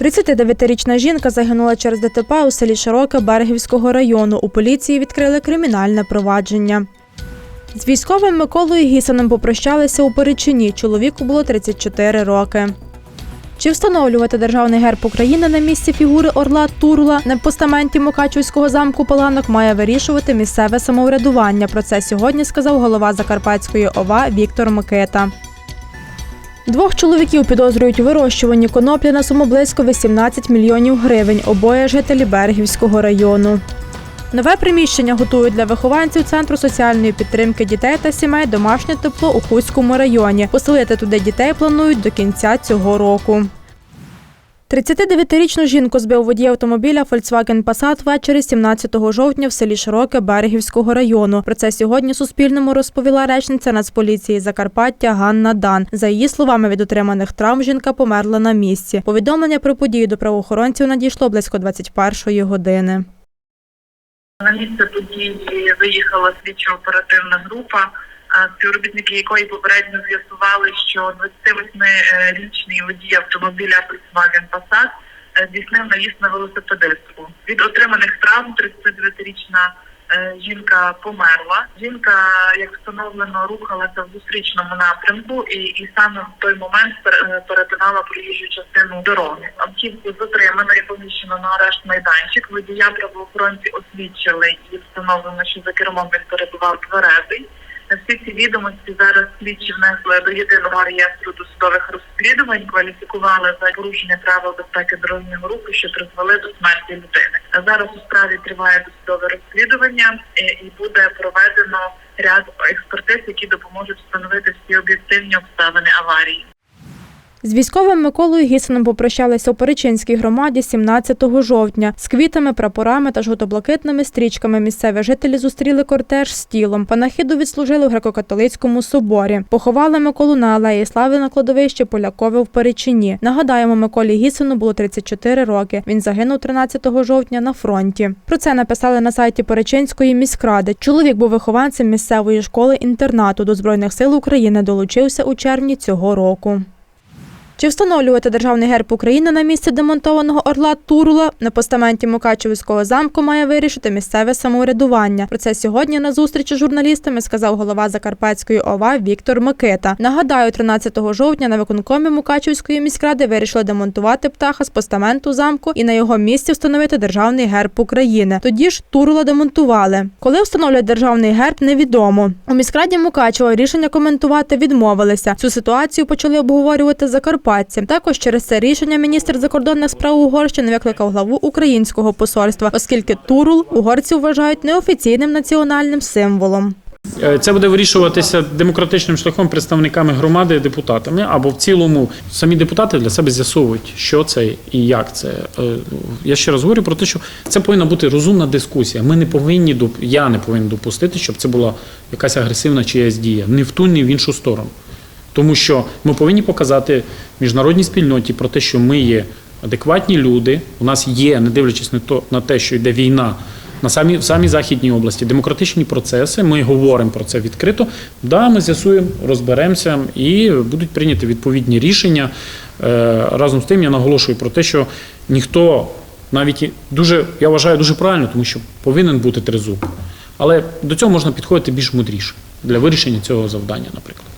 39-річна жінка загинула через ДТП у селі Широке Берегівського району. У поліції відкрили кримінальне провадження. З військовим Миколою Гісаном попрощалися у Перечині. Чоловіку було 34 роки. Чи встановлювати державний герб України на місці фігури Орла Турула на постаменті Мукачівського замку Паланок має вирішувати місцеве самоврядування. Про це сьогодні сказав голова Закарпатської ОВА Віктор Микита. Двох чоловіків підозрюють вирощуванні коноплі на суму близько 18 мільйонів гривень. Обоє жителі Бергівського району. Нове приміщення готують для вихованців Центру соціальної підтримки дітей та сімей домашнє тепло у Хуському районі. Поселити туди дітей планують до кінця цього року. 39-річну жінку збив водій автомобіля Volkswagen Passat ввечері 17 жовтня в селі Широке Берегівського району. Про це сьогодні Суспільному розповіла речниця Нацполіції Закарпаття Ганна Дан. За її словами, від отриманих травм жінка померла на місці. Повідомлення про подію до правоохоронців надійшло близько 21-ї години. На місце події виїхала слідчо-оперативна група, а, співробітники якої попередньо з'ясували, що 28-річний водій автомобіля Volkswagen Passat е, здійснив наїзд на велосипедистку. Від отриманих травм 39-річна е, жінка померла. Жінка, як встановлено, рухалася в зустрічному напрямку, і, і саме в той момент е, перетинала проїжджу частину дороги. Автівку затримано і поміщено на арешт майданчик. Водія правоохоронці освідчили і встановлено, що за кермом він перебував тверезий. Всі ці відомості зараз слідчі внесли до єдиного реєстру досудових розслідувань, кваліфікували за порушення правил безпеки дорожнього руху, що призвели до смерті людини. А зараз у справі триває досудове розслідування е, і буде проведено ряд експертиз, які допоможуть встановити всі об'єктивні обставини аварії. З військовим Миколою Гісаном попрощалися у Перечинській громаді 17 жовтня. З квітами, прапорами та жовто-блакитними стрічками місцеві жителі зустріли кортеж з тілом. Панахиду відслужили в греко-католицькому соборі. Поховали Миколу на алеї Слави на кладовищі Полякове в Перечині. Нагадаємо, Миколі Гісану було 34 роки. Він загинув 13 жовтня на фронті. Про це написали на сайті Перечинської міськради. Чоловік був вихованцем місцевої школи-інтернату до Збройних сил України. Долучився у червні цього року. Чи встановлювати державний герб України на місці демонтованого орла Турула на постаменті Мукачевського замку має вирішити місцеве самоврядування. Про це сьогодні на зустрічі з журналістами сказав голова Закарпатської ОВА Віктор Микита. Нагадаю, 13 жовтня на виконкомі Мукачевської міськради вирішили демонтувати птаха з постаменту замку і на його місці встановити державний герб України. Тоді ж Турула демонтували. Коли встановлять державний герб, невідомо. У міськраді Мукачева рішення коментувати відмовилися. Цю ситуацію почали обговорювати закарпатці. Також через це рішення міністр закордонних справ Угорщини викликав главу українського посольства, оскільки Турул угорці вважають неофіційним національним символом. Е, Це буде вирішуватися демократичним шляхом представниками громади, депутатами, або в цілому самі депутати для себе з'ясовують, що це і як це. Е, Я ще раз говорю про те, що це повинна бути розумна дискусія. Ми не повинні я не повинен допустити, щоб це була якась агресивна чиясь дія, ні в ту, ні в іншу сторону. Тому що ми повинні показати міжнародній спільноті про те, що ми є адекватні люди. У нас є, не дивлячись на то на те, що йде війна на самій в самій західній області, демократичні процеси. Ми говоримо про це відкрито. Да, ми з'ясуємо, розберемося і будуть прийняті відповідні рішення. Е, Разом з тим я наголошую про те, що ніхто навіть дуже я вважаю дуже правильно, тому що повинен бути тризуб. Але до цього можна підходити більш мудріше для вирішення цього завдання, наприклад.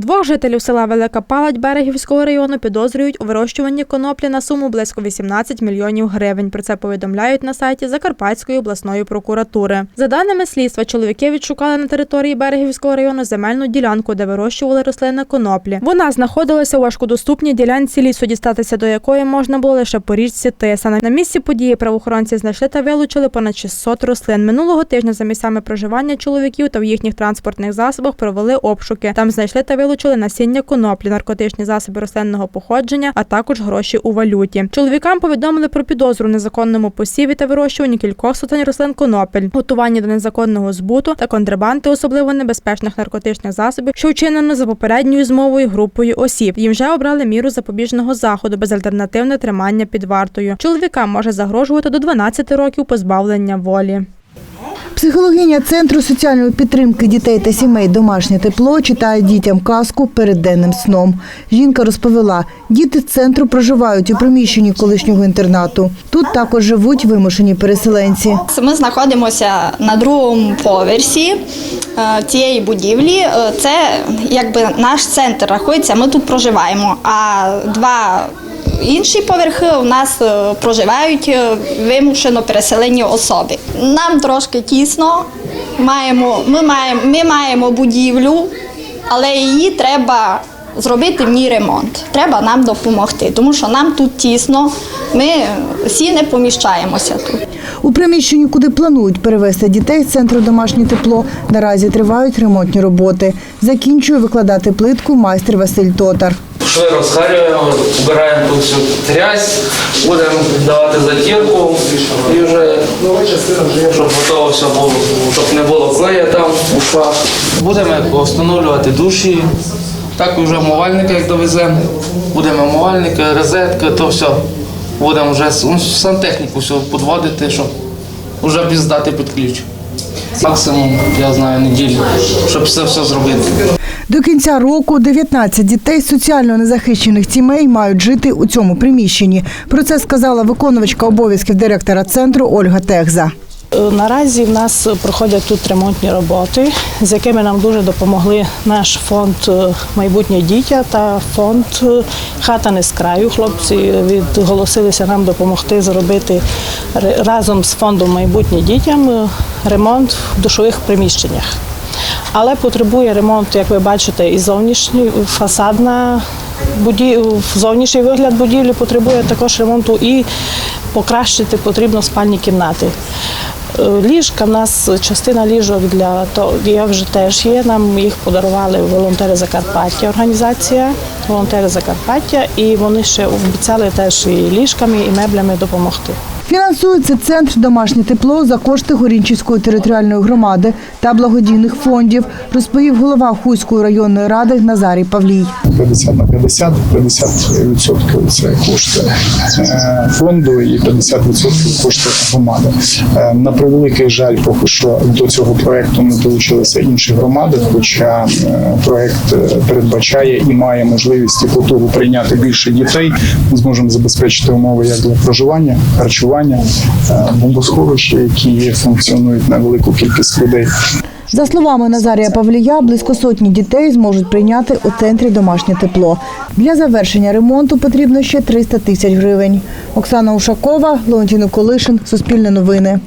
Двох жителів села Велика Палать Берегівського району підозрюють у вирощуванні коноплі на суму близько 18 мільйонів гривень. Про це повідомляють на сайті Закарпатської обласної прокуратури. За даними слідства, чоловіки відшукали на території Берегівського району земельну ділянку, де вирощували рослини коноплі. Вона знаходилася у важкодоступній ділянці лісу, дістатися до якої можна було лише по річці Тиса. На місці події правоохоронці знайшли та вилучили понад 600 рослин. Минулого тижня за місцями проживання чоловіків та в їхніх транспортних засобах провели обшуки. Там знайшли та вилучили насіння коноплі, наркотичні засоби рослинного походження, а також гроші у валюті. Чоловікам повідомили про підозру в незаконному посіві та вирощуванні кількох сотень рослин конопель, готуванні до незаконного збуту та контрабанди особливо небезпечних наркотичних засобів, що вчинено за попередньою змовою групою осіб. Їм вже обрали міру запобіжного заходу безальтернативне тримання під вартою. Чоловікам може загрожувати до 12 років позбавлення волі. Психологиня центру соціальної підтримки дітей та сімей домашнє тепло читає дітям казку перед денним сном. Жінка розповіла, діти центру проживають у приміщенні колишнього інтернату. Тут також живуть вимушені переселенці. Ми знаходимося на другому поверсі е, цієї будівлі. Е, Це якби наш центр рахується. Ми тут проживаємо. А два інші поверхи у нас е, проживають е, вимушено переселені особи. Нам трошки тісно. Маємо, ми маємо, ми маємо будівлю, але її треба. Зробити в ній ремонт. Треба нам допомогти, тому що нам тут тісно. Ми всі не поміщаємося тут. У приміщенні, куди планують перевезти дітей з центру домашнє тепло, наразі тривають ремонтні роботи. Закінчує викладати плитку майстер Василь Тотар. Шви розхарюємо, вбираємо тут всю грязь, будемо давати затірку і вже щоб готово все було, щоб не було клея там у швах. Будемо встановлювати душі, так вже умивальники, як довеземо. Будемо умивальники, розетки, то все. Будемо вже ну, сантехніку все підводити, щоб вже без дати під ключ. Максимум, я знаю, неділю, щоб все все зробити. До кінця року 19 дітей з соціально незахищених сімей мають жити у цьому приміщенні. Про це сказала виконувачка обов'язків директора центру Ольга Техза. Е, Наразі в нас проходять тут ремонтні роботи, з якими нам дуже допомогли наш фонд е, майбутнє дітя та фонд е, Хата не з краю. Хлопці відголосилися нам допомогти зробити разом з фондом майбутнє дітям ремонт в душових приміщеннях. Але потребує ремонту, як ви бачите, і зовнішній фасадна будів... зовнішній вигляд будівлі потребує також ремонту і покращити потрібно спальні кімнати. Е, Ліжка в нас частина ліжок для є вже теж є. Нам їх подарували волонтери Закарпаття, організація волонтери Закарпаття, і вони ще обіцяли теж і ліжками, і меблями допомогти. Фінансується центр домашнє тепло за кошти Горінчівської територіальної громади та благодійних фондів, розповів голова Хуської районної ради Назарій Павлій. 50 на 50, 50% це кошти е, фонду і 50% кошти громади. Е, На превеликий жаль, поки що до цього проекту не долучилися інші громади, хоча е, проект передбачає і має можливість і потугу прийняти більше дітей. Ми зможемо забезпечити умови як для проживання, харчування, е, бомбосховища, які функціонують на велику кількість людей. За словами Назарія Павлія, близько сотні дітей зможуть прийняти у центрі домашнє тепло. Для завершення ремонту потрібно ще 300 тисяч гривень. Оксана Ушакова, Леонтій Колишин, Суспільне новини.